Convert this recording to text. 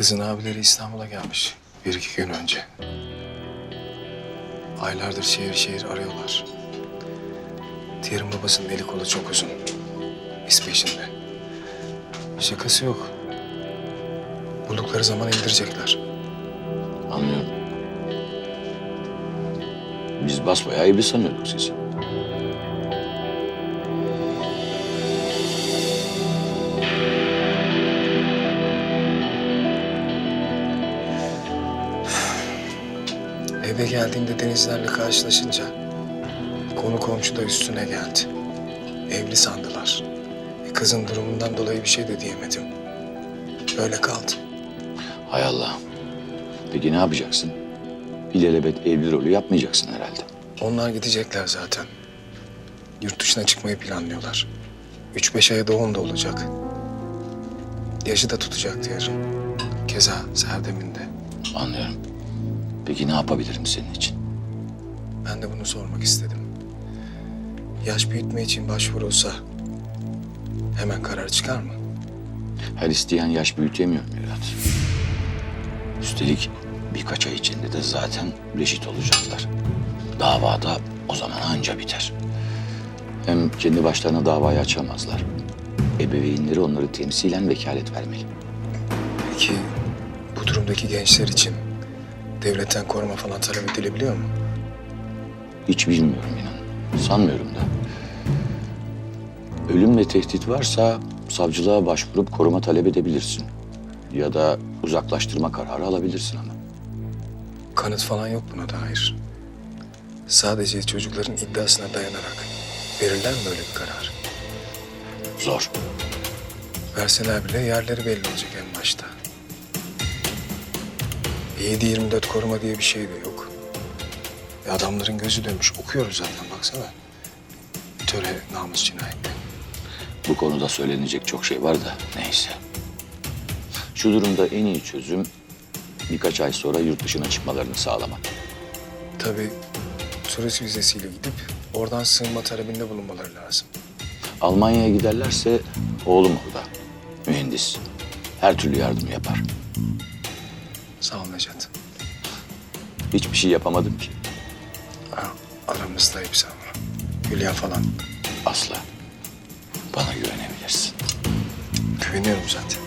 Kızın abileri İstanbul'a gelmiş bir iki gün önce. Aylardır şehir şehir arıyorlar. Diğerin babasının eli kolu çok uzun. İz peşinde. Şakası yok. Buldukları zaman indirecekler. Anlıyorum. Biz basbayağı iyi sanıyorduk sizi. Eve geldiğimde denizlerle karşılaşınca konu komşu da üstüne geldi. Evli sandılar. E, kızın durumundan dolayı bir şey de diyemedim. Böyle kaldı. Hay Allah. Peki ne yapacaksın? İlelebet evli rolü yapmayacaksın herhalde. Onlar gidecekler zaten. Yurt dışına çıkmayı planlıyorlar. Üç beş aya doğum da olacak. Yaşı da tutacak diyelim. Keza Serdem'in de. Anlıyorum. Peki ne yapabilirim senin için? Ben de bunu sormak istedim. Yaş büyütme için başvurulsa hemen karar çıkar mı? Her isteyen yaş büyütemiyor Mirat. Üstelik birkaç ay içinde de zaten reşit olacaklar. Davada o zaman anca biter. Hem kendi başlarına davayı açamazlar. Ebeveynleri onları temsilen vekalet vermeli. Peki bu durumdaki gençler için devletten koruma falan talep edilebiliyor mu? Hiç bilmiyorum inan. Sanmıyorum da. Ölüm ve tehdit varsa savcılığa başvurup koruma talep edebilirsin. Ya da uzaklaştırma kararı alabilirsin ama. Kanıt falan yok buna dair. Sadece çocukların iddiasına dayanarak verirler mi böyle bir karar? Zor. Verseler bile yerleri belli olacak en başta. 7-24 koruma diye bir şey de yok. E adamların gözü dönmüş. Okuyoruz zaten baksana. Töre, namus cinayeti. Bu konuda söylenecek çok şey var da neyse. Şu durumda en iyi çözüm birkaç ay sonra yurt dışına çıkmalarını sağlamak. Tabii turist vizesiyle gidip oradan sığınma talebinde bulunmaları lazım. Almanya'ya giderlerse oğlum orada. Mühendis. Her türlü yardım yapar. Sağ ol Necat. Hiçbir şey yapamadım ki. Ha, aramızda hepsi ama. Hülya falan Asla. Bana güvenebilirsin. güveniyorum zaten.